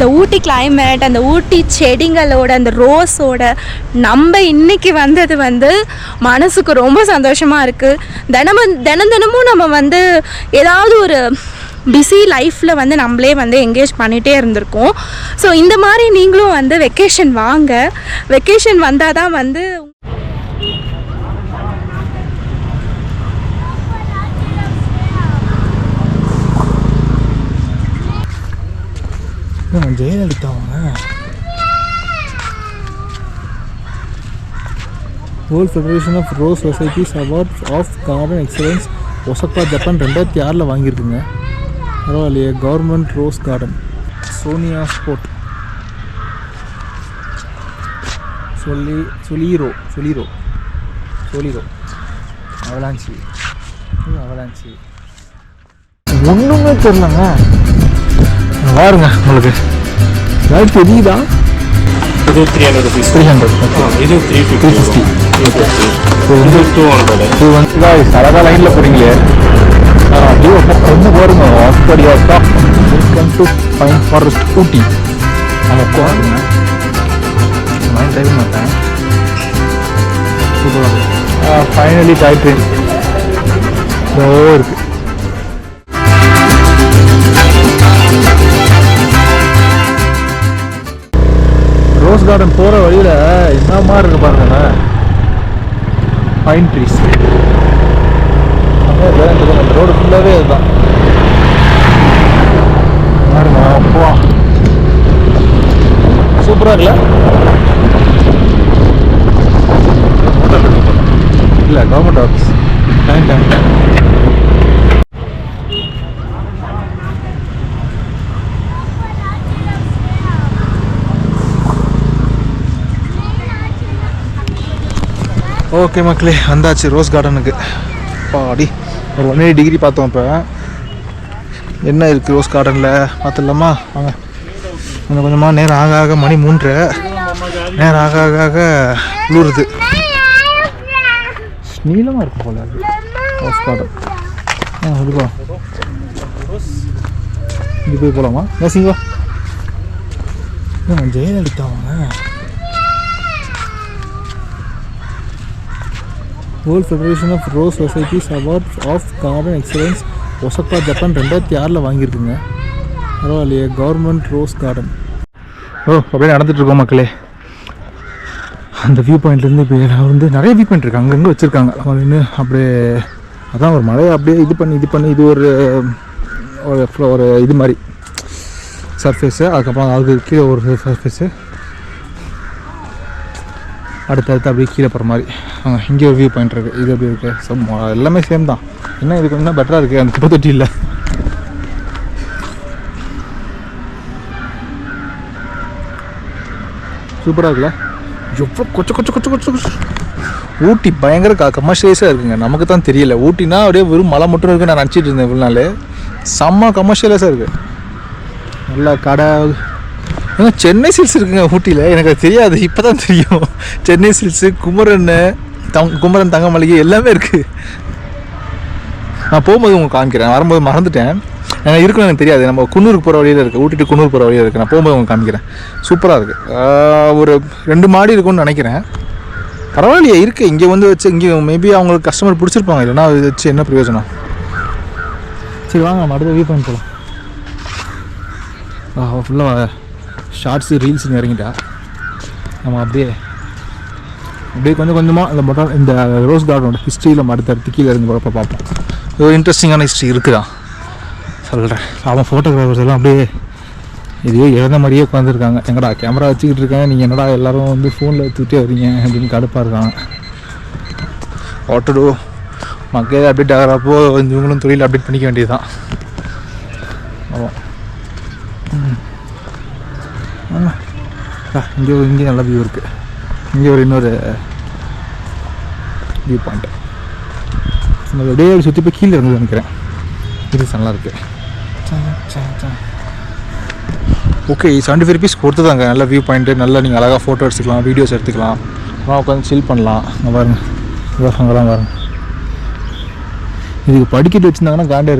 இந்த ஊட்டி கிளைமேட் அந்த ஊட்டி செடிங்களோட அந்த ரோஸோட நம்ம இன்னைக்கு வந்தது வந்து மனசுக்கு ரொம்ப சந்தோஷமாக இருக்குது தினமும் தினம் தினமும் நம்ம வந்து ஏதாவது ஒரு பிஸி லைஃப்பில் வந்து நம்மளே வந்து என்கேஜ் பண்ணிகிட்டே இருந்திருக்கோம். ஸோ இந்த மாதிரி நீங்களும் வந்து வெக்கேஷன் வாங்க. வெக்கேஷன் வந்தால் தான் வந்து ஜெயலலிதா அவங்க world federation of rose societies awards of garden excellence Osaka Japan ரெண்டாயிரத்தி ஆறில் வாங்கியிருக்குங்க. பரவாயில்லையே government rose garden Sonia sport சொல்லி சொலீரோ சொலீரோ சொலீரோ அவலாஞ்சி அவலாஞ்சி ஒன்றுமே தெரிலங்க பாருங்க இருங்க உங்களுக்கு. ஏதாவது தெரியுதா? இது three hundred rupees three hundred இது த்ரீ த்ரீ ஃபிஃப்டி இது டூ ஹண்ட்ரட் இது வந்து அழகாக லைனில் போகிறீங்களே அப்படியே கொஞ்சம் பாருங்க அப்படியா தான் welcome to pine forest Ooty நம்ம ஃபைனலி டாய் ட்ரெயின் இதோ ரோஸ் கார்டன் போகிற வழியில் என்ன மாதிரி இருக்கு பாருங்களேன் பைன் ட்ரீஸ் அந்த ரோடு ஃபுல்லாகவே இதுதான். பாருங்க அப்பா சூப்பராக இருக்குல்ல? இல்லை government office time time okay மக்களே வந்தாச்சு. ரோஸ் கார்டனுக்கு. பாடி. ஒரு ஒன் எயிட் டிகிரி பார்த்தோம் இப்போ. என்ன இருக்குது ரோஸ் கார்டனில்? பார்த்துடலாமா? வாங்க. கொஞ்சம் கொஞ்சமாக நேரம் ஆக ஆக மணி மூன்றரை. நேரம் ஆக ஆக ஆக குளிருது. நீளமாக இருக்கும் போல. அது ரோஸ் கார்டன். ஆ இது போய் போகலாமா நேசிங்களா ஜெயலலிதா அவங்க world federation of rose societies award of garden excellence Osaka Japan ரெண்டாயிரத்தி ஆறில் வாங்கியிருக்குங்க. பரவாயில்லையே கவர்மெண்ட் ரோஸ் கார்டன் ஓ அப்படியே நடந்துட்டு இருக்கோம் மக்களே. அந்த வியூ பாயிண்ட்லேருந்து இப்போ நான் வந்து நிறைய வியூ பாயிண்ட் இருக்குது அங்கங்கே வச்சுருக்காங்க. நம்ம நின்று அப்படியே அதான் ஒரு மழையை அப்படியே இது பண்ணி இது பண்ணி இது ஒரு ஒரு இது மாதிரி. சர்ஃபேஸு அதுக்கப்புறம் அதுக்கு கீழே ஒரு சர்ஃபேஸு அடுத்தடுத்து அப்படியே கீழே போகிற மாதிரி. இங்கே ஒரு வியூ பாயிண்ட் இருக்குது இது எப்படி இருக்குது ஸோ எல்லாமே சேம் தான். என்ன இது என்ன பெட்டராக இருக்குது அந்த குப்பை தொட்டி இல்லை. சூப்பராக இருக்குல்ல? எவ்வளோ கொச்ச கொச்ச கொச்ச கொச்ச கொச்ச. ஊட்டி பயங்கர க கமர்ஷியலைஸாக இருக்குங்க. நமக்கு தான் தெரியல. ஊட்டினா அப்படியே வெறும் மலை மட்டும் இருக்குன்னு நான் நினச்சிட்டு இருந்தேன் இவ்வளோ நாள். செம்ம கமர்ஷியலைஸாக இருக்குது நல்லா கடை சென்னை சில்ஸ் இருக்குங்க ஊட்டியில். எனக்கு அது தெரியாது. இப்போ தான் தெரியும். சென்னை சில்ஸு குமரன் தங் குமரன் தங்க மளிகை எல்லாமே இருக்குது நான் போகும்போது உங்களுக்கு காமிக்கிறேன். வரும்போது மறந்துட்டேன். எனக்கு இருக்குன்னு எனக்கு தெரியாது. நம்ம குன்னூருக்கு போகிற வழியில் இருக்குது ஊட்டிட்டு குன்னூர் போகிற வழியில் இருக்குது நான் போகும்போது உங்களுக்கு காமிக்கிறேன். சூப்பராக இருக்குது ஒரு ரெண்டு மாடி இருக்கும்னு நினைக்கிறேன். பரவாயில்லையே இருக்குது இங்கே வந்து வச்சு இங்கே மேபி அவங்களுக்கு கஸ்டமர் பிடிச்சிருப்பாங்க. இல்லைன்னா அது வச்சு என்ன பிரயோஜனம்? சரி வாங்க நம்ம அடுத்த வியூ பாயிண்ட் போகலாம் ஃபுல்லாக ஷார்ட்ஸு ரீல்ஸ்னு இறங்கிட்டா. நம்ம அப்படியே அப்படியே கொஞ்சம் கொஞ்சமாக இந்த மொட்டை இந்த ரோஸ் கார்டனோட ஹிஸ்ட்ரியில் மறுத்தடுத்து கீழே இருந்து போகிறப்ப பார்ப்போம். ஒரு இன்ட்ரெஸ்டிங்கான ஹிஸ்ட்ரி இருக்குதா? சொல்கிறேன் அவன் ஃபோட்டோகிராஃபர்ஸ் எல்லாம் அப்படியே இதையே இழந்த மாதிரியே உட்காந்துருக்காங்க எங்கடா கேமரா வச்சுக்கிட்டு இருக்கேன் நீங்கள் என்னடா எல்லோரும் வந்து ஃபோனில் எடுத்துக்கிட்டே வரீங்க அப்படின்னு கடுப்பாக இருக்காங்க. ஓட்டடோ மக்கள் அப்டேட் ஆகிறப்போ இவங்களும் தொழில் அப்டேட் பண்ணிக்க வேண்டியதுதான். ஆமாம் ஆமாம் இங்கே ஒரு இங்கே நல்ல வியூ இருக்குது இங்கே ஒரு இன்னொரு வியூ பாயிண்ட் நம்ம அப்படியே சுற்றி போய் கீழே இருந்து நினைக்கிறேன். இது நல்லா இருக்குது ஓகே செவன்ட்டி ஃபைவ் ருபீஸ் கொடுத்துதாங்க. நல்ல வியூ பாயிண்ட்டு நல்லா நீங்கள் அழகாக ஃபோட்டோ எடுத்துக்கலாம் வீடியோஸ் எடுத்துக்கலாம். அப்புறம் உட்காந்து சில் பண்ணலாம். அங்கே பாருங்க. இதோ அங்கெல்லாம் பாருங்க. இதுக்கு படிக்கட்டு வச்சுருந்தாங்கன்னா காண்டே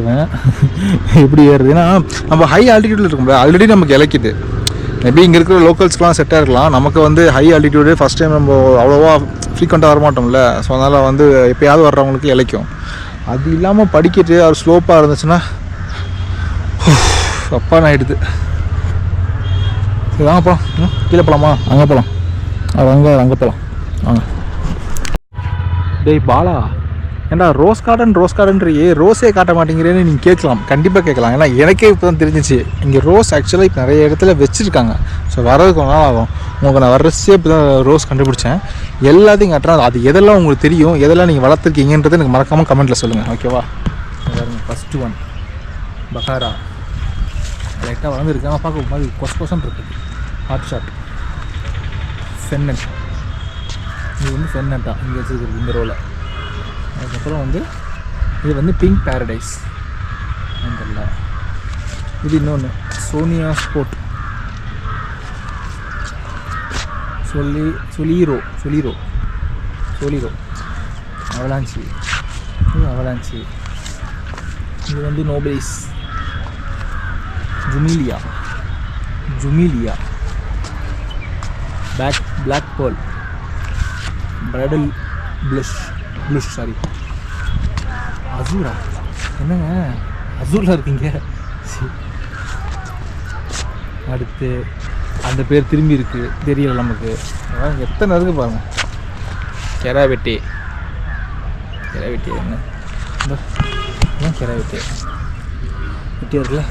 எப்படி ஏறுது ஏன்னா நம்ம ஹை ஆல்டிடியூட்டில் இருக்கும்ல ஆல்ரெடி நமக்கு இலக்கிது. மேபி இங்கே இருக்கிற லோக்கல்ஸ்க்குலாம் செட்டாக இருக்கலாம். நமக்கு வந்து ஹை ஆல்டிடியூடு ஃபஸ்ட் டைம் நம்ம அவ்வளோவா ஃப்ரீக்வெண்ட்டாக வரமாட்டோம்ல. ஸோ அதனால் வந்து எப்போயாவது வர்றவங்களுக்கு இழைக்கும். அது இல்லாமல் படிக்கிட்டு அவர் ஸ்லோப்பாக இருந்துச்சுன்னா அப்பா ஆகிடுது சரி வாங்க போகலாம் ம், கீழே போகலாமா அங்கே போகலாம் அது அங்கே அங்கே போகலாம் வாங்க. டேய் பாலா. ஏன்டா ரோஸ் கார்டன் ரோஸ் கார்டன்றியே ரோஸே காட்ட மாட்டேங்கிறேன்னு நீங்கள் கேட்கலாம். கண்டிப்பாக கேட்கலாம். ஏன்னா எனக்கே இப்போ தான் தெரிஞ்சிச்சு. இங்கே ரோஸ் ஆக்சுவலாக இப்போ நிறைய இடத்துல வச்சுருக்காங்க. ஸோ வரதுக்கு ஒரு நாள் ஆகும். உங்களுக்கு நான் வர்றச்சே இப்போ தான் ரோஸ் கண்டுபிடிச்சேன். எல்லாத்தையும் கட்டுறேன். அது எதெல்லாம் உங்களுக்கு தெரியும் எதெல்லாம் நீங்கள் வளர்த்துருக்கீங்கன்றது எனக்கு மறக்காமல் கமெண்ட்டில் சொல்லுங்கள் ஓகேவா பாருங்க ஃபஸ்ட்டு ஒன் பகாரா லைட்டாக வளர்ந்துருக்கு. பார்க்க மாதிரி கொச கொசன் இருக்குது ஹாட் ஷாட் ஃபென்னட் இது வந்து ஃபென்னட்டா இங்கே வச்சுருக்குது இந்த ரோவில் அதுக்கப்புறம் வந்து இது வந்து பிங்க் பேரடைஸ் தெரியல இது இன்னொன்று சோனியா ஸ்போர்ட் சொல்லி சொலீரோ சொலீரோ சொலீரோ அவலாஞ்சி. இது அவலாஞ்சி. இது வந்து நோபேஸ் Jumilia Jumilia back black pearl bridal blush blush sorry Azura என்னங்க? அசூரில் இருக்கீங்க? சரி. அடுத்து அந்த பேர் திரும்பி இருக்குது தெரியல நமக்கு. அதான் எத்தனை இருக்குது பாருங்கள் கெரா வெட்டி கெரா வெட்டி என்ன கெரா வெட்டி வெட்டி இருக்குல்ல.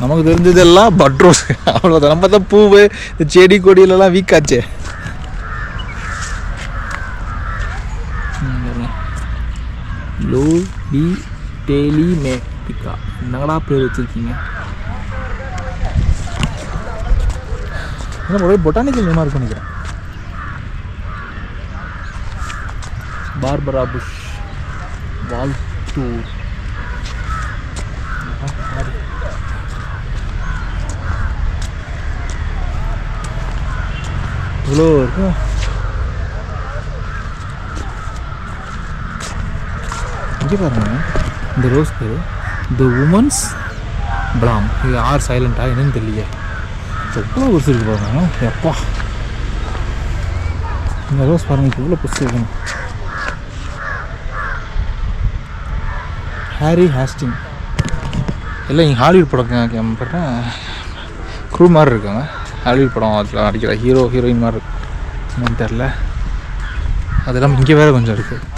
நமக்கு தெரிஞ்சதெல்லாம் பட்ரோஸ் அவ்வளோதான் நம்ம தான் பூவு இந்த செடி கொடியிலலாம் வீக்காச்சே. லோ டி டேலி மே என்னடா பேர் வச்சுருக்கீங்க? என்ன ஒரே பொட்டானிக்கல் நேமாக இருக்கு நினைக்கிறேன். பார்பரா புஷ் வால்தூர் இவ்வளோ இருக்கும் இங்கே பாருங்க இந்த ரோஸ் பேர். த உமன்ஸ் பிளாம் இது ஆர் சைலண்ட்டாக என்னன்னு தெரியல எவ்வளோ புதுசு இருக்கு பாருங்க. எப்பா. இந்த ரோஸ் பாருங்க எவ்வளோ புதுசு இருக்கணும் ஹாரி ஹாஸ்டிங் இல்லை இங்கே ஹாலிவுட் படம் பார்த்தேன் க்ரூ மாதிரி இருக்காங்க. ஹாலிவுட் படம் அதில் நடிக்கிற ஹீரோ ஹீரோயின் மாதிரி இருக்கு. என்னன்னு தெரில அதெல்லாம் இங்கே வேறு கொஞ்சம் இருக்குது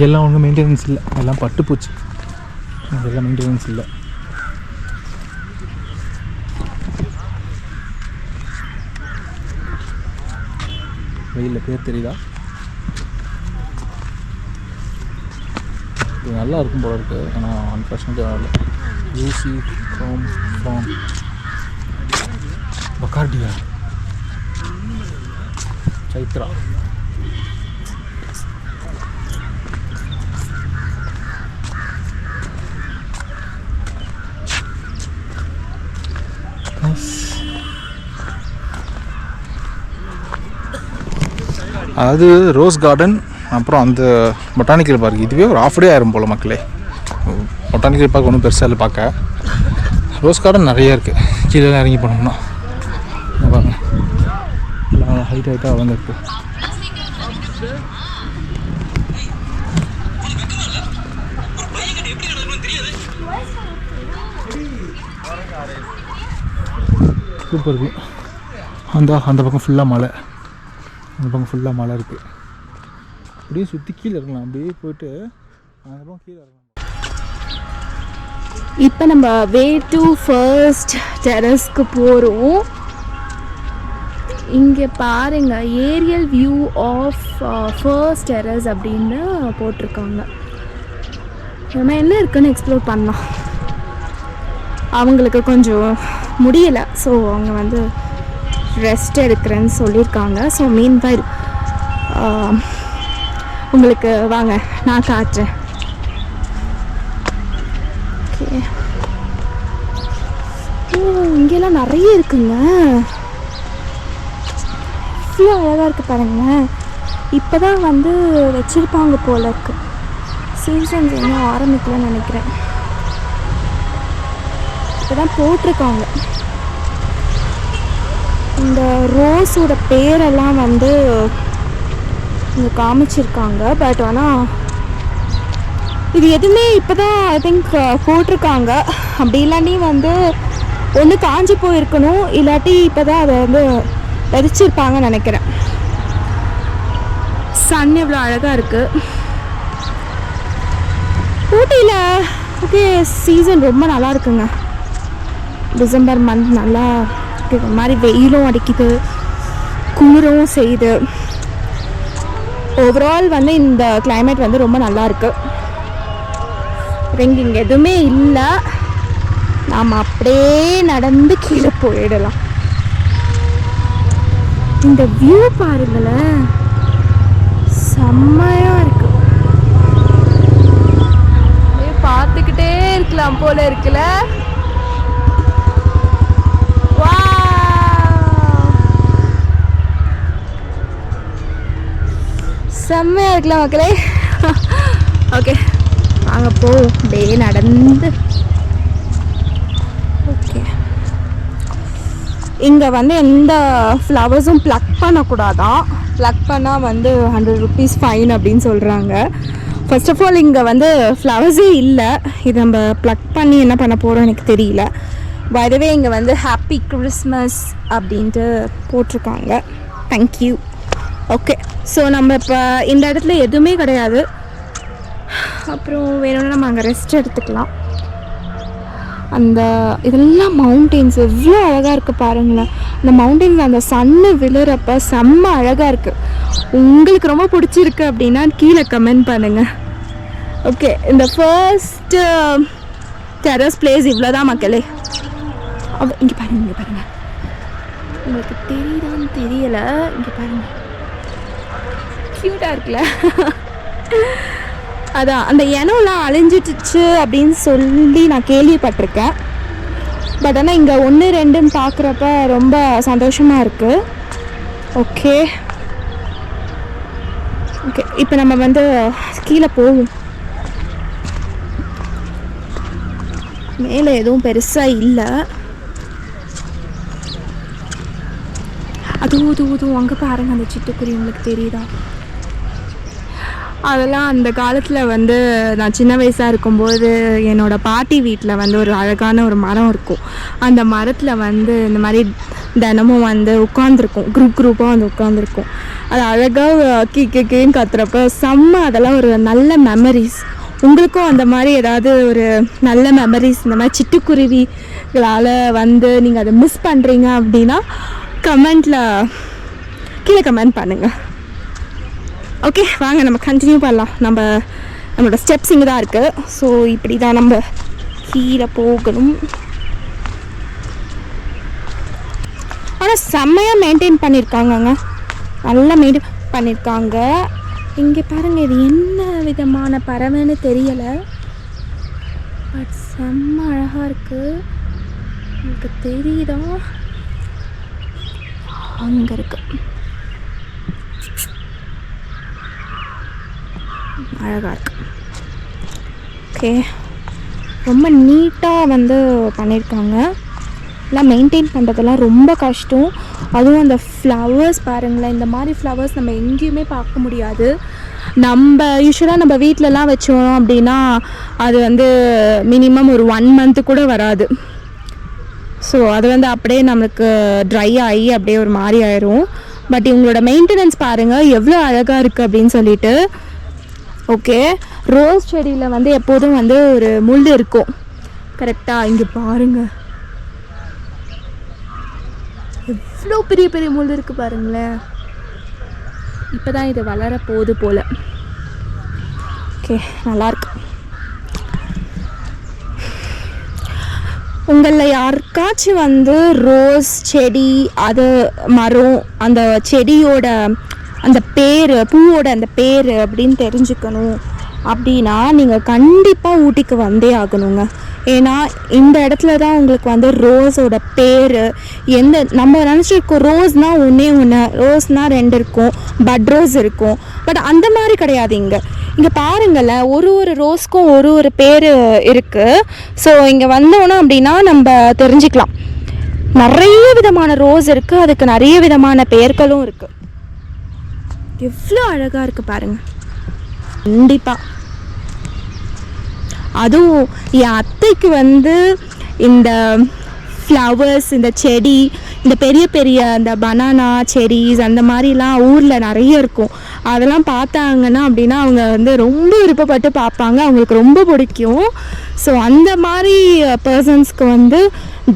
இங்கெல்லாம் ஒன்றும் மெயின்டெனன்ஸ் இல்லை. எல்லாம் பட்டு போச்சு. அதெல்லாம் மெயின்டெனன்ஸ் இல்லை. வெயிலில் பேர் தெரியுதா? இது நல்லா இருக்கும் போல இருக்குது ஆனால் அன்ஃபார்ச்சுனேட்லி வரல. யூசி ஃப்ரோம் ஃபார்ம் பக்கார்டியா சைத்ரா. அதாவது ரோஸ் கார்டன் அப்புறம் அந்த பொட்டானிக்கல் பார்க் இதுவே ஒரு ஆஃப் டே ஆயிரும் போல் மக்களே. பொட்டானிக்கல் பார்க் ஒன்றும் பெருசாக இல்லை பார்க்க ரோஸ் கார்டன் நிறைய இருக்குது கீழே இறங்கி போனோம்னா. பாருங்க. ஹைட் ஹைட்டாக வளர்ந்துருக்கு. சூப்பர் இருக்கு அந்த அந்த பக்கம் ஃபுல்லாக மலை. அந்த பக்கம் ஃபுல்லாக மலை இருக்குது அப்படியே சுற்றி கீழே இருக்கலாம் அப்படியே போயிட்டு அந்த பக்கம் கீழே இருக்கலாம் இப்போ நம்ம வே டு ஃபர்ஸ்ட் டெரஸ்க்கு போகிறோம் இங்கே பாருங்க aerial view of first terrace அப்படின்னு போட்டிருக்காங்க. நம்ம என்ன இருக்குன்னு எக்ஸ்ப்ளோர் பண்ணோம் அவங்களுக்கு கொஞ்சம் முடியலை ஸோ அவங்க வந்து ரெஸ்ட் எடுக்கிறேன்னு சொல்லியிருக்காங்க. ஸோ மீன் பைல் உங்களுக்கு வாங்க நான் காட்டுறேன். ஓகே ஓ இங்கெல்லாம் நிறைய இருக்குங்க. இவ்வளோ அழகாக இருக்குது பாருங்களேன் இப்போ தான் வந்து வச்சுருப்பாங்க போல இருக்கு. சீசன்ஸ் இன்னும் ஆரம்பிக்கலன்னு நினைக்கிறேன். இப்போ தான் போட்டிருக்காங்க. இந்த ரோஸோட பேரெல்லாம் வந்து இங்கே காமிச்சிருக்காங்க. பட் ஆனால் இது எதுவுமே இப்போ தான் ஐ திங்க் போட்டிருக்காங்க. அப்படி இல்லாட்டி வந்து ஒன்று காஞ்சி போயிருக்கணும். இல்லாட்டி இப்போ தான் அதை வந்து விதைச்சிருப்பாங்கன்னு நினைக்கிறேன். சன் எவ்வளோ அழகாக இருக்குது ஊட்டியில் ஓகே சீசன் ரொம்ப நல்லா இருக்குங்க. டிசம்பர் மந்த் நல்லா ஒரு மாதிரி வெயிலும் அடிக்குது குளிரவும் செய்யுது. ஓவரால் வந்து இந்த கிளைமேட் வந்து ரொம்ப நல்லா இருக்கு. இங்கே இங்கே எதுவுமே இல்லை. நாம் அப்படியே நடந்து கீழே போயிடலாம். இந்த வியூ பாருங்களேன். செம்மையா இருக்கு. அப்படியே பார்த்துக்கிட்டே இருக்கலாம் போல இருக்குல்ல. செம்மையாக இருக்கலாம் மக்களே. ஓகே வாங்க போவோம். அப்படியே நடந்து. ஓகே. இங்கே வந்து எந்த ஃப்ளவர்ஸும் ப்ளக் பண்ணக்கூடாதான் ப்ளக் பண்ணால் வந்து ஹண்ட்ரட் ருபீஸ் ஃபைன் அப்படின்னு சொல்கிறாங்க ஃபர்ஸ்ட் ஆஃப் ஆல் இங்கே வந்து ஃப்ளவர்ஸே இல்லை. இது நம்ம ப்ளக் பண்ணி என்ன பண்ண போகிறோம் எனக்கு தெரியல. வரவே இங்கே வந்து ஹாப்பி கிறிஸ்மஸ் அப்படின்ட்டு போட்டிருக்காங்க. தேங்க்யூ ஓகே ஸோ நம்ம இப்போ இந்த இடத்துல எதுவுமே கிடையாது. அப்புறம் வேணும்னா நம்ம அங்கே ரெஸ்ட் எடுத்துக்கலாம். அந்த இதெல்லாம் மவுண்டெயின்ஸ் எவ்வளோ அழகாக இருக்குது பாருங்களேன். அந்த மவுண்டெயின்ஸ் அந்த சன்னு விழுறப்ப செம்ம அழகாக இருக்குது உங்களுக்கு ரொம்ப பிடிச்சிருக்கு அப்படின்னா கீழே கமெண்ட் பண்ணுங்கள் ஓகே இந்த ஃபர்ஸ்ட்டு டெரஸ் பிளேஸ் இவ்வளோ தான் மக்களே. அவ இங்கே பாருங்கள் இங்கே பாருங்கள் உங்களுக்கு தெரியுதான்னு தெரியலை. இங்கே பாருங்கள் க்யூட்டாக இருக்குல்ல? அதான் அந்த இனம்லாம் அழிஞ்சிட்டுச்சு அப்படின்னு சொல்லி நான் கேள்விப்பட்டிருக்கேன். பட் ஆனால் இங்கே ஒன்று ரெண்டுன்னு பார்க்குறப்ப ரொம்ப சந்தோஷமாக இருக்குது ஓகே ஓகே இப்போ நம்ம வந்து கீழே போவோம். மேலே எதுவும் பெருசாக இல்லை. அதுவும் அதுவும் அதுவும் அங்கே பாருங்க அந்த சிட்டுக்குருவி உங்களுக்கு தெரியுதா? அதெல்லாம் அந்த காலத்தில் வந்து நான் சின்ன வயசாக இருக்கும்போது என்னோடய பாட்டி வீட்டில் வந்து ஒரு அழகான ஒரு மரம் இருக்கும். அந்த மரத்தில் வந்து இந்த மாதிரி தினமும் வந்து உட்காந்துருக்கும் குரூப் குரூப்பாக வந்து உட்காந்துருக்கும் அது அழகாக கீ கீ கீன்னு கத்துறப்ப செம்ம அதெல்லாம் ஒரு நல்ல மெமரிஸ் உங்களுக்கும் அந்த மாதிரி ஏதாவது ஒரு நல்ல மெமரிஸ் இந்த மாதிரி சிட்டுக்குருவிகளால் வந்து நீங்கள் அதை மிஸ் பண்ணுறீங்க அப்படின்னா கமெண்ட்டில் கீழே கமெண்ட் பண்ணுங்கள் ஓகே வாங்க நம்ம கண்டினியூ பண்ணலாம். நம்ம நம்மளோட ஸ்டெப்ஸ் இங்கே தான் இருக்குது ஸோ இப்படி தான் நம்ம கீழே போகணும். ஆனால் செம்மையாக மெயின்டைன் பண்ணியிருக்காங்கங்க நல்லா மெயின்டைன் பண்ணியிருக்காங்க இங்கே பாருங்கள் இது என்ன விதமான பறவைன்னு தெரியலை. பட் செம்ம அழகாக இருக்குது உங்களுக்கு தெரியுதா? அங்கே இருக்குது அழகாக இருக்கு ஓகே ரொம்ப நீட்டாக வந்து பண்ணியிருக்காங்க. எல்லாம் மெயின்டைன் பண்ணுறதெல்லாம் ரொம்ப கஷ்டம். அதுவும் அந்த ஃப்ளவர்ஸ் பாருங்களேன். இந்த மாதிரி ஃப்ளவர்ஸ் நம்ம எங்கேயுமே பார்க்க முடியாது. நம்ம யூஸ்வலாக நம்ம வீட்டிலலாம் வச்சோம் அப்படின்னா அது வந்து மினிமம் ஒரு ஒன் மந்த்து கூட வராது. ஸோ அது வந்து அப்படியே நம்மளுக்கு ட்ரை ஆகி அப்படியே ஒரு மாதிரி ஆயிரும். பட் இவங்களோட மெயின்டெனன்ஸ் பாருங்கள் எவ்வளோ அழகாக இருக்குது அப்படின்னு சொல்லிட்டு ஓகே ரோஸ் செடியில் வந்து எப்போதும் வந்து ஒரு முள் இருக்கும். கரெக்டாக இங்கே பாருங்கள் எவ்வளோ பெரிய பெரிய முள் இருக்குது பாருங்களேன். இப்போ தான் இது வளர போகுது போல். ஓகே நல்லாயிருக்கு உங்களில் யாருக்காச்சும் வந்து ரோஸ் செடி அது மரம் அந்த செடியோட அந்த பேர் பூவோட அந்த பேர் அப்படின்னு தெரிஞ்சுக்கணும். அப்படின்னா நீங்கள் கண்டிப்பாக ஊட்டிக்கு வந்தே ஆகணுங்க. ஏன்னா இந்த இடத்துல தான் உங்களுக்கு வந்து ரோஸோட பேர். எந்த நம்ம நினச்சிருக்கோம் ரோஸ்னால் ஒன்றே ஒன்று ரோஸ்னால் ரெண்டு இருக்கும் பட் ரோஸ் இருக்கும். பட் அந்த மாதிரி கிடையாது இங்கே. இங்கே பாருங்களேன் ஒரு ஒரு ரோஸ்க்கும் ஒரு ஒரு பேர் இருக்குது ஸோ இங்கே வந்தோன்னா அப்படின்னா நம்ம தெரிஞ்சுக்கலாம். நிறைய விதமான ரோஸ் இருக்குது அதுக்கு நிறைய விதமான பெயர்களும் இருக்குது எவ்வளோ அழகாக இருக்குது பாருங்க. கண்டிப்பாக அதுவும் என் அத்தைக்கு வந்து இந்த ஃப்ளவர்ஸ் இந்த செடி இந்த பெரிய பெரிய அந்த பனானா செடிஸ் அந்த மாதிரிலாம் ஊரில் நிறைய இருக்கும். அதெல்லாம் பார்த்தாங்கன்னா அப்படின்னா அவங்க வந்து ரொம்ப விருப்பப்பட்டு பார்ப்பாங்க. அவங்களுக்கு ரொம்ப பிடிக்கும். ஸோ அந்த மாதிரி பர்சன்ஸ்க்கு வந்து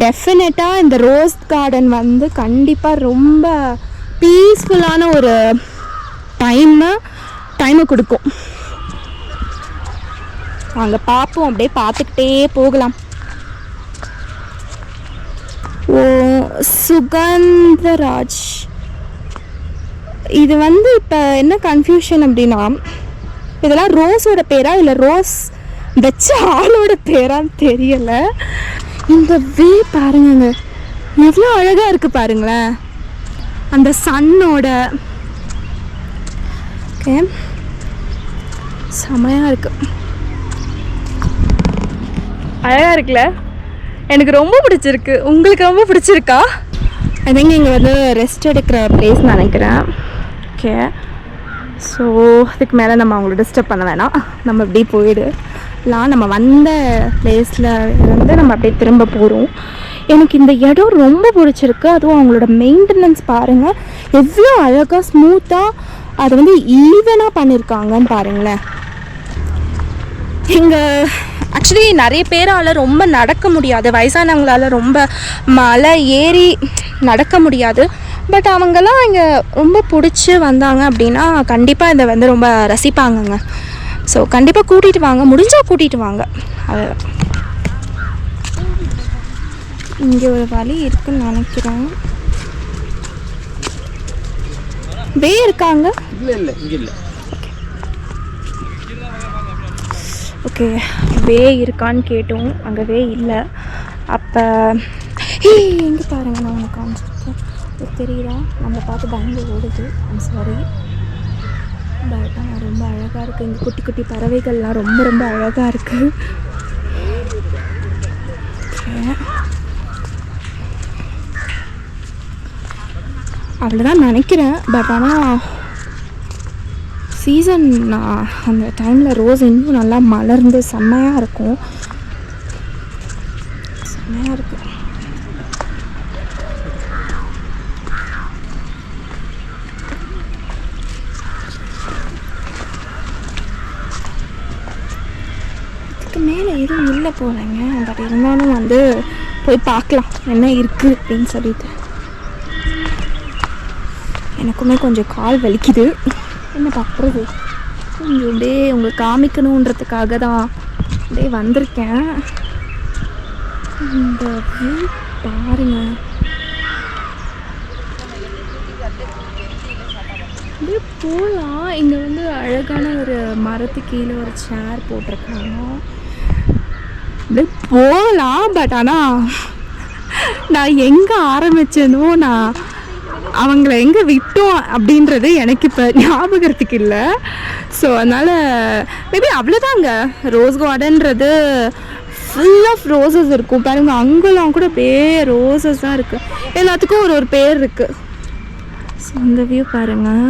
டெஃபினட்டாக இந்த ரோஸ் கார்டன் வந்து கண்டிப்பாக ரொம்ப பீஸ்ஃபுல்லான ஒரு டைமை டைமை கொடுக்கும். அங்கே பார்ப்போம் அப்படியே பார்த்துக்கிட்டே போகலாம். ஓ சுகந்தராஜ். இது வந்து இப்போ என்ன கன்ஃபியூஷன் அப்படின்னா இதெல்லாம் ரோஸோட பேரா இல்லை ரோஸ் வச்ச ஆளோட பேரான்னு தெரியலை. இந்த வே பாருங்க எவ்வளோ அழகாக இருக்குது பாருங்களேன். அந்த சன்னோட ஓகே. செமையாக இருக்குது அழகாக இருக்குல்ல? எனக்கு ரொம்ப பிடிச்சிருக்கு. உங்களுக்கு ரொம்ப பிடிச்சிருக்கா? ஐ திங்க் இங்கே வந்து ரெஸ்ட் எடுக்கிற பிளேஸ் நினைக்கிறேன். ஓகே. ஸோ அதுக்கு மேலே நம்ம அவங்கள டிஸ்டர்ப் பண்ண வேணாம். நம்ம இப்படியே போயிடலாம் நம்ம வந்த பிளேஸில் இருந்து நம்ம அப்படியே திரும்ப போகிறோம் எனக்கு இந்த இடம் ரொம்ப பிடிச்சிருக்கு. அதுவும் அவங்களோட மெயின்டெனன்ஸ் பாருங்கள் எவ்வளோ அழகாக ஸ்மூத்தாக அதை வந்து ஈவனாக பண்ணியிருக்காங்கன்னு பாருங்களேன். இங்கே ஆக்சுவலி நிறைய பேரால் ரொம்ப நடக்க முடியாது. வயசானவங்களால் ரொம்ப மலை ஏறி நடக்க முடியாது. பட் அவங்கெல்லாம் இங்கே ரொம்ப பிடிச்சி வந்தாங்க அப்படின்னா கண்டிப்பாக இதை வந்து ரொம்ப ரசிப்பாங்கங்க. ஸோ கண்டிப்பாக கூட்டிகிட்டு வாங்க. முடிஞ்சால் கூட்டிகிட்டு வாங்க. அது இங்கே ஒரு வழி இருக்குன்னு நினைக்கிறேன். வே இருக்காங்க? ஓகே. வே இருக்கான்னு கேட்டோம். அங்கே வே இல்லை. அப்போ எங்கே பாருங்க நான் உனக்கு காமிச்சிருக்கேன். தெரியுதா? நம்ம பார்த்து பயந்து ஓடுது. ஐம் சாரி பட் ஆனால் ரொம்ப அழகாக இருக்குது இங்கே குட்டி குட்டி பறவைகள்லாம் ரொம்ப ரொம்ப அழகாக இருக்குது அவ்வளோதான் நினைக்கிறேன். பட் ஆனால் சீசன் அந்த டைமில் ரோஸ் இன்னும் நல்லா மலர்ந்து செம்மையாக இருக்கும். செம்மையாக இருக்கும் இதுக்கு மேலே எதுவும் இல்லை போகிறேங்க பட் இருந்தாலும் வந்து போய் பார்க்கலாம். என்ன இருக்குது அப்படின்னு சொல்லிட்டு. எனக்குமே கொஞ்சம் கால் வலிக்குது. என்ன பார்க்குறது? கொஞ்சம் அப்படியே உங்களுக்கு காமிக்கணுன்றதுக்காக தான் அப்படியே வந்திருக்கேன். இந்த வியூ பாருங்க. அப்படியே போகலாம் இங்கே வந்து அழகான ஒரு மரத்து கீழே ஒரு சேர் போட்டிருக்காங்க. அப்படியே போகலாம் பட் ஆனால் நான் எங்கே ஆரம்பித்தேனோ நான் அவங்கள எங்கே விட்டோம் அப்படின்றது எனக்கு இப்போ ஞாபகத்துக்கு இல்லை. ஸோ அதனால் மேபி அவ்வளோதாங்க ரோஸ் கார்டன்றது ஃபுல் ஆஃப் ரோசஸ் இருக்கும். பாருங்க அங்கெல்லாம் கூட அப்படியே ரோசஸ் தான் இருக்குது எல்லாத்துக்கும் ஒரு ஒரு பேர் இருக்குது ஸோ இந்த வியூ பாருங்கள்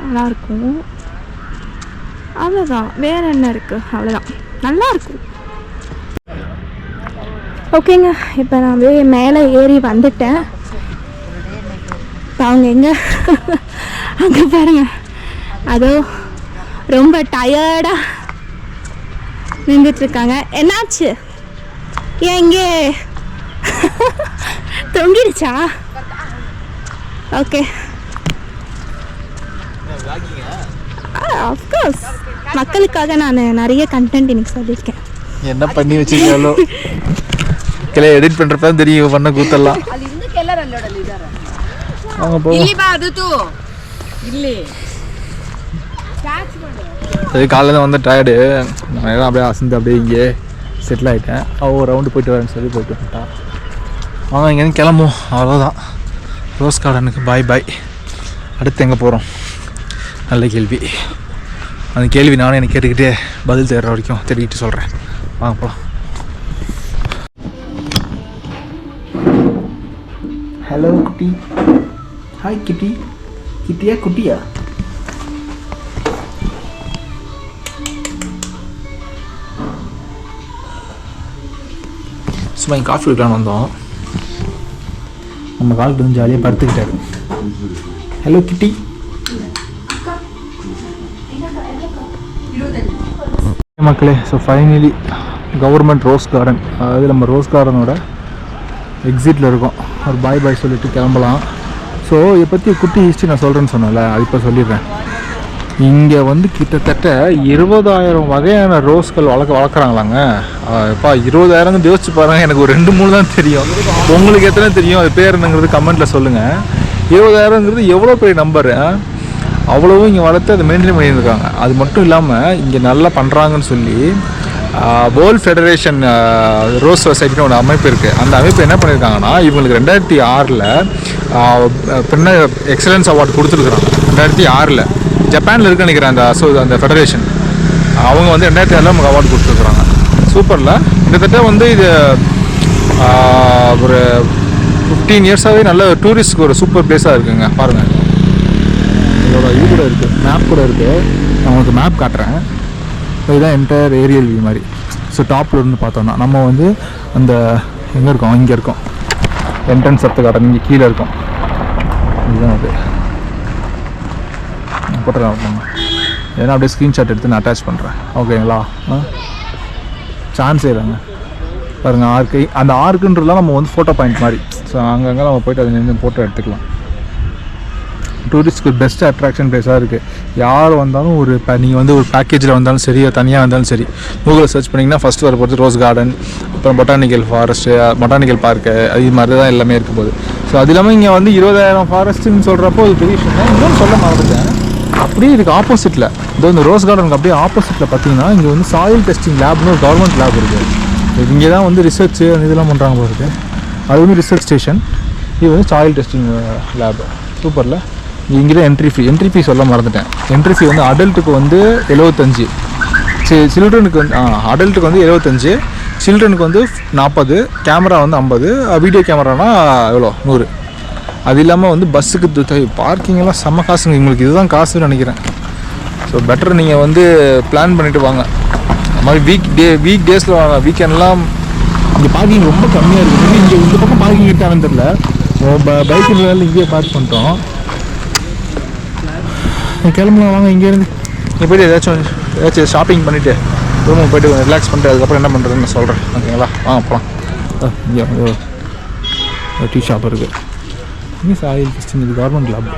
நல்லாயிருக்கும். அவ்வளோதான் வேறு என்ன இருக்குது அவ்வளோதான் நல்லாயிருக்கும். ஓகேங்க இப்போ நான் அப்படியே மேலே ஏறி வந்துட்டேன். அவங்க எங்கே? அங்கே பாருங்க. அதோ ரொம்ப டயர்டாக நின்றுட்டுருக்காங்க என்னாச்சு? ஏன் இங்கே தொங்கிடுச்சா? ஓகே அஃப்கோர்ஸ் மக்களுக்காக நான் நிறைய கண்டென்ட் இன்னைக்கு சொல்லியிருக்கேன். என்ன பண்ணி வச்சிருக்காளோ? கிளை எடிட் பண்ணுறப்ப தான் தெரியும் பண்ண கூத்தெல்லாம். ಇಲ್ಲಿ ಬಾ ಅದು ತೂ ಇಲ್ಲಿ ಕ್ಯಾಚ್ ಮಾಡು சரி காலையில் வந்து டயர்டு நான் அப்படியே அசந்து அப்படியே இங்கே செட்டில் ஆகிட்டேன் அவள் ஒரு ரவுண்டு போயிட்டு வரேன்னு சொல்லி போயிட்டு வந்துட்டான் வாங்க இங்கேருந்து கிளம்புவோம் அவ்வளோதான் ரோஸ் கார்டனுக்கு பாய் பாய் அடுத்து எங்கே போகிறோம் நல்ல கேள்வி அந்த கேள்வி நானும் எனக்கு கேட்டுக்கிட்டே பதில் தேடுற வரைக்கும் தேடிக்கிட்டு சொல்கிறேன் வாங்க போகலாம் ஹலோ குட்டி ஹாய் கிட்டி கிட்டியா குட்டியா சும்மா இங்கே காஃபி குடிக்கலாம்னு வந்தோம். நம்ம காலத்து வந்து ஜாலியாக படுத்துக்கிட்டாரு. ஹலோ கிட்டி மக்களே so finally government rose garden அதாவது நம்ம ரோஸ் கார்டனோட எக்ஸிட்டில் இருக்கோம். ஒரு பாய் பாய் சொல்லிட்டு கிளம்பலாம். ஸோ இதை பற்றி குட்டி ஹிஸ்ட்ரி நான் சொல்கிறேன்னு சொன்னேன்ல அது இப்போ சொல்லிடுறேன். இங்கே வந்து கிட்டத்தட்ட இருபதாயிரம் வகையான ரோஸ்கள் வளர்க்க வளர்க்குறாங்களாங்க. இப்போ இருபதாயிரம் யோசிச்சு பாருங்க எனக்கு ஒரு ரெண்டு மூணு தான் தெரியும். உங்களுக்கு எத்தனை தெரியும்? அது பேர் என்னங்கிறது கமெண்ட்டில் சொல்லுங்கள் இருபதாயிரங்கிறது எவ்வளோ பெரிய நம்பரு அவ்வளவும் இங்கே வளர்த்து அதை மெயின்டைன் பண்ணியிருக்காங்க. அது மட்டும் இல்லாமல் இங்கே நல்லா பண்ணுறாங்கன்னு சொல்லி வேர்ல்ட் ஃபெடரேஷன் ரோஸ் சொசைட்டின்னு ஒரு அமைப்பு இருக்குது அந்த அமைப்பு என்ன பண்ணியிருக்காங்கன்னா இவங்களுக்கு ரெண்டாயிரத்தி ஆறில் பின்ன எக்ஸலன்ஸ் அவார்டு கொடுத்துருக்குறாங்க. ரெண்டாயிரத்தி ஆறில். ஜப்பானில் இருக்குன்னு நினைக்கிறேன் அந்த அசோ அந்த ஃபெடரேஷன் அவங்க வந்து ரெண்டாயிரத்தி ஆறில் நமக்கு அவார்டு கொடுத்துருக்குறாங்க. சூப்பரில் கிட்டத்தட்ட வந்து இது ஒரு ஃபிஃப்டீன் இயர்ஸாகவே நல்ல டூரிஸ்ட்க்கு ஒரு சூப்பர் பிளேஸாக இருக்குங்க. பாருங்கள் இதோட இது கூட இருக்குது மேப் கூட இருக்குது நான் உங்களுக்கு மேப் காட்டுறேன். இதுதான் என்டையர் ஏரியல் வியூ மாதிரி. ஸோ டாப்பில் இருந்து பார்த்தோம்னா நம்ம வந்து அந்த எங்கே இருக்கோம்? இங்கே இருக்கோம். என்ட்ரன்ஸ் சத்து காட்டுறேன் இங்கே கீழே இருக்கோம். இதுதான் அது. நான் போட்டுறேன் ஏன்னா அப்படியே ஸ்க்ரீன்ஷாட் எடுத்து நான் அட்டாச் பண்ணுறேன் ஓகேங்களா ஆ? சான்ஸ் இல்லைங்க பாருங்கள் ஆர்க்கு அந்த ஆர்க்குன்றதுலாம் நம்ம வந்து ஃபோட்டோ பாயிண்ட் மாதிரி. ஸோ அங்கங்கே நம்ம போயிட்டு அதை நின்று ஃபோட்டோ எடுத்துக்கலாம். டூரிஸ்ட்க்கு பெஸ்ட் அட்ராக்ஷன் பிளேஸாக இருக்குது யார் வந்தாலும் ஒரு இப்போ நீங்கள் வந்து ஒரு பேக்கேஜில் வந்தாலும் சரி தனியாக வந்தாலும் சரி கூகுளில் சர்ச் பண்ணிங்கன்னா ஃபஸ்ட் வர போகிறது ரோஸ் கார்டன் அப்புறம் பொட்டானிக்கல் ஃபாரஸ்ட்டு பொட்டானிக்கல் பார்க்கு அது மாதிரி தான் எல்லாமே இருக்க போகுது. ஸோ அது இல்லாமல் இங்கே வந்து இருபதாயிரம் ஃபாரஸ்ட்டுன்னு சொல்கிறப்போ அது பெரிய விஷயம். தான் சொல்ல மறந்துட்டேன். அப்படியே இதுக்கு ஆப்போசிட்டில் இதோ இந்த ரோஸ் கார்டனுக்கு அப்படியே ஆப்போசிட்டில் பார்த்தீங்கன்னா இங்கே வந்து சாயில் டெஸ்டிங் லேப்னு ஒரு கவர்மெண்ட் லேப் இருக்குது இங்கே தான் வந்து ரிசர்ச் அந்த இதெல்லாம் பண்ணுறாங்க போகிறது அது வந்து ரிசர்ச் ஸ்டேஷன் இது வந்து சாயில் டெஸ்டிங் லேப் சூப்பரில். இங்கே தான் என்ட்ரி ஃபீ என்ட்ரி ஃபீ சொல்ல மறந்துட்டேன். என்ட்ரி ஃபீ வந்து அடல்ட்டுக்கு வந்து எழுபத்தஞ்சு சில்ட்ரனுக்கு வந்து அடல்ட்டுக்கு வந்து எழுபத்தஞ்சு சில்ட்ரனுக்கு வந்து நாற்பது கேமரா வந்து ஐம்பது. வீடியோ கேமரானா எவ்வளோ? நூறு. அது இல்லாமல் வந்து பஸ்ஸுக்கு பார்க்கிங்கெல்லாம் செம்ம காசுங்க. உங்களுக்கு இதுதான் காசுன்னு நினைக்கிறேன். ஸோ பெட்டர் நீங்கள் வந்து பிளான் பண்ணிவிட்டு வாங்க. அது மாதிரி வீக் டே வீக் டேஸில் வாங்க. வீக்கெண்ட்லாம் இங்கே பார்க்கிங் ரொம்ப கம்மியாக இருக்குது இங்கே இந்த பக்கம் பார்க்கிங் இருக்கான்னு தெரில பைக்கில் இருந்தாலும் இங்கேயே பார்க் பண்ணிட்டோம். கிளம்பலாம் வாங்க இங்கேருந்து. நீ போய்ட்டு ஏதாச்சும் ஏதாச்சும் ஷாப்பிங் பண்ணிவிட்டு ரூமுக்கு போயிட்டு ரிலாக்ஸ் பண்ணிட்டு அதுக்கப்புறம் என்ன பண்ணுறதுன்னு நான் சொல்கிறேன் ஓகேங்களா? வாங்க போகலாம் இங்கே டீ ஷாப் இருக்குது இங்கே சாயில் கிச்சன் இது கவர்மெண்ட் லேப்